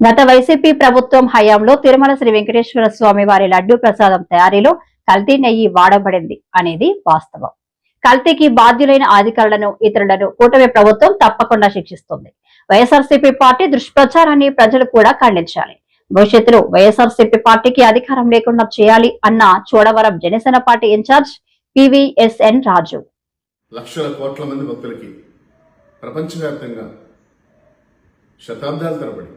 గత వైసీపీ ప్రభుత్వం హయాంలో తిరుమల శ్రీ వెంకటేశ్వర స్వామి వారి లడ్డూ ప్రసాదం తయారీలో కల్తీ నెయ్యి వాడబడింది అనేది వాస్తవం. కల్తీకి బాధ్యులైన అధికారులను ఇతరులను కూటమి ప్రభుత్వం తప్పకుండా శిక్షిస్తుంది. వైఎస్ఆర్సీపీ పార్టీ దుష్ప్రచారాన్ని ప్రజలు కూడా ఖండించాలి. భవిష్యత్తులో వైఎస్ఆర్సీపీ పార్టీకి అధికారం లేకుండా చేయాలి అన్న Chodavaram Janasena party in-charge PVSN Raju. లక్షల కోట్ల మంది భక్తులకి ప్రపంచవ్యాప్తంగా శతాబ్దాల తరబడి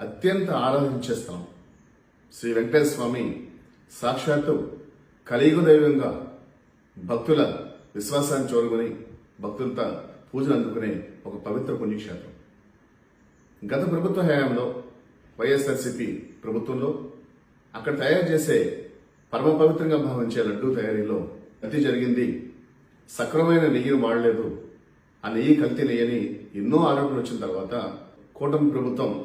అత్యంత ఆరాధించే స్థలం శ్రీ వెంకటేశ్వర స్వామి సాక్షాత్తు కలియుగ దైవంగా భక్తుల విశ్వాసాన్ని చూరుకొని భక్తులతో పూజలు అందుకునే ఒక పవిత్ర పుణ్యక్షేత్రం. గత ప్రభుత్వ హయాంలో వైఎస్ఆర్సీపీ ప్రభుత్వంలో అక్కడ తయారు చేసే పరమ పవిత్రంగా భావించే లడ్డూ తయారీలో కల్తీ జరిగింది. సక్రమైన నెయ్యిని వాడలేదు. ఆ నెయ్యి కల్తీ నెయ్యని ఎన్నో ఆరోపణలు వచ్చిన తర్వాత కూటమి ప్రభుత్వం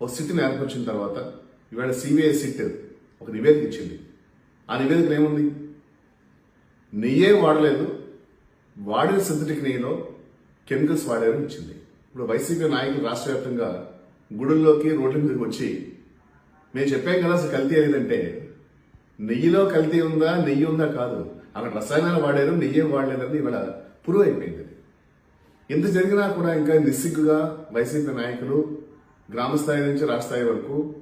ఒక స్థితిని ఏర్పరిచిన తర్వాత ఇవాళ సిబిఐ సిట్ ఒక నివేదిక ఇచ్చింది. ఆ నివేదిక ఏముంది? నెయ్యే వాడలేదు వాడిన సింథటిక్ నెయ్యిలో కెమికల్స్ వాడారని ఇచ్చింది. ఇప్పుడు వైసీపీ నాయకులు రాష్ట్ర వ్యాప్తంగా గుడుల్లోకి రోడ్ల మీదకి వచ్చి మేము చెప్పాం కదా అసలు కల్తీ ఏదంటే నెయ్యిలో కల్తీ ఉందా నెయ్యి ఉందా కాదు. అక్కడ రసాయనాలు వాడారు నెయ్యి వాడలేదని ఇవాళ పురుగు అయిపోయింది ఇంత జరిగినా కూడా ఇంకా నిస్సిగ్గుగా వైసీపీ నాయకులు గ్రామ స్థాయి నుంచి రాష్ట్ర స్థాయి వరకు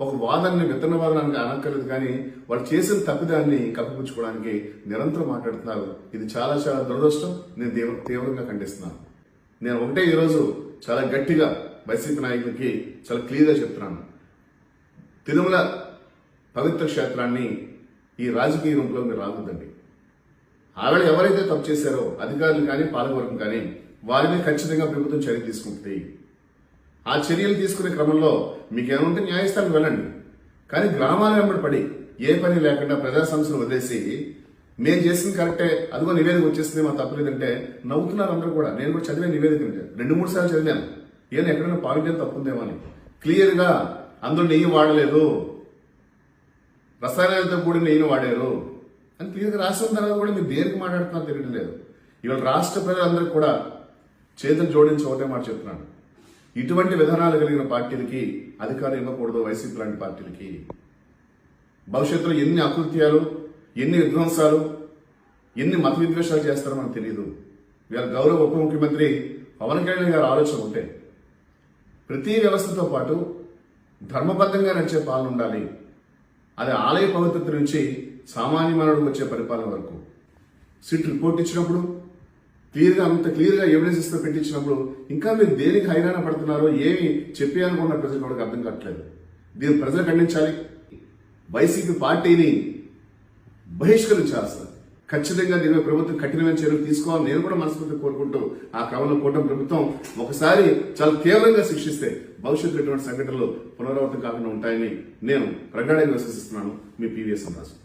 ఒక వాదనని విత్తన వాదనానికి అనక్కర్లేదు కానీ వాళ్ళు చేసిన తప్పిదాన్ని కప్పిపుచ్చుకోవడానికి నిరంతరం మాట్లాడుతున్నారు. ఇది చాలా చాలా దురదృష్టం. నేను తీవ్ర- తీవ్రంగా ఖండిస్తున్నాను. నేను ఒకటే ఈరోజు చాలా గట్టిగా వైసీపీ నాయకులకి చాలా క్లియర్గా చెప్తున్నాను. తిరుమల పవిత్ర క్షేత్రాన్ని ఈ రాజకీయ రూపంలో మీరు రాకూడదండి. ఆవిడ ఎవరైతే తప్పు చేశారో అధికారులు కానీ పాలకవర్గం కానీ వారిని ఖచ్చితంగా ప్రభుత్వం చర్య తీసుకుంటుంది. ఆ చర్యలు తీసుకునే క్రమంలో మీకు ఏమంటే న్యాయస్థానం వెళ్ళండి. కానీ గ్రామాల వెంబడి పడి ఏ పని లేకుండా ప్రజా సమస్యలు వదిలేసి మేము చేసింది కరెక్టే అదిగో నివేదిక వచ్చేసింది మా తప్పలేదంటే నవ్వుతున్నారు అందరూ కూడా. నేను కూడా చదివే నివేదిక రెండు మూడు సార్లు చదివాను. ఏం ఎక్కడైనా పాయింట్ ఏం తప్పుందేమో అని. క్లియర్గా అందులో నెయ్యి వాడలేదు. రసాయనాలతో కూడిన నెయ్యిని వాడారు అని క్లియర్గా రాసిన తర్వాత కూడా మీరు దేనికి మాట్లాడుతున్నారో తెలియడం లేదు. ఇవాళ రాష్ట్ర ప్రజలందరికీ కూడా చేతులు జోడించి ఒకటే మాట చెప్తున్నాను. ఇటువంటి విధానాలు కలిగిన పార్టీలకి అధికారం ఇవ్వకూడదు వైసీపీ లాంటి పార్టీలకి. భవిష్యత్తులో ఎన్ని అకృత్యాలు ఎన్ని విధ్వంసాలు ఎన్ని మత విద్వేషాలు చేస్తారో మనకు తెలియదు వీళ్ళ గౌరవ ఉప ముఖ్యమంత్రి పవన్ కళ్యాణ్ గారి ఆలోచన ఉంటే ప్రతి వ్యవస్థతో పాటు ధర్మబద్ధంగా నడిచే పాలన ఉండాలి. అది ఆలయ పవిత్రత నుంచి సామాన్య మానవుడికి వచ్చే పరిపాలన వరకు. సిట్ రిపోర్ట్ ఇచ్చినప్పుడు క్లియర్గా అంత క్లియర్గా ఎవిడెన్స్ ఇస్తూ పెట్టించినప్పుడు ఇంకా మీరు దేనికి హైరాణ పడుతున్నారో ఏమి చెప్పేయాలనుకున్న ప్రజలు కూడా అర్థం కావట్లేదు. దీన్ని ప్రజలు ఖండించాలి. వైసీపీ పార్టీని బహిష్కరించాలి అసలు. ఖచ్చితంగా దీనిపై ప్రభుత్వం కఠినమైన చర్యలు తీసుకోవాలని నేను కూడా మనస్ఫూర్తి కోరుకుంటూ ఆ క్రమంలో కూటమి ప్రభుత్వం ఒకసారి చాలా తీవ్రంగా శిక్షిస్తే భవిష్యత్తులో ఇటువంటి సంఘటనలు పునరావృతం కాకుండా ఉంటాయని నేను ప్రగాఢంగా విశ్వసిస్తున్నాను మీ పీవీఎస్ సమాజం.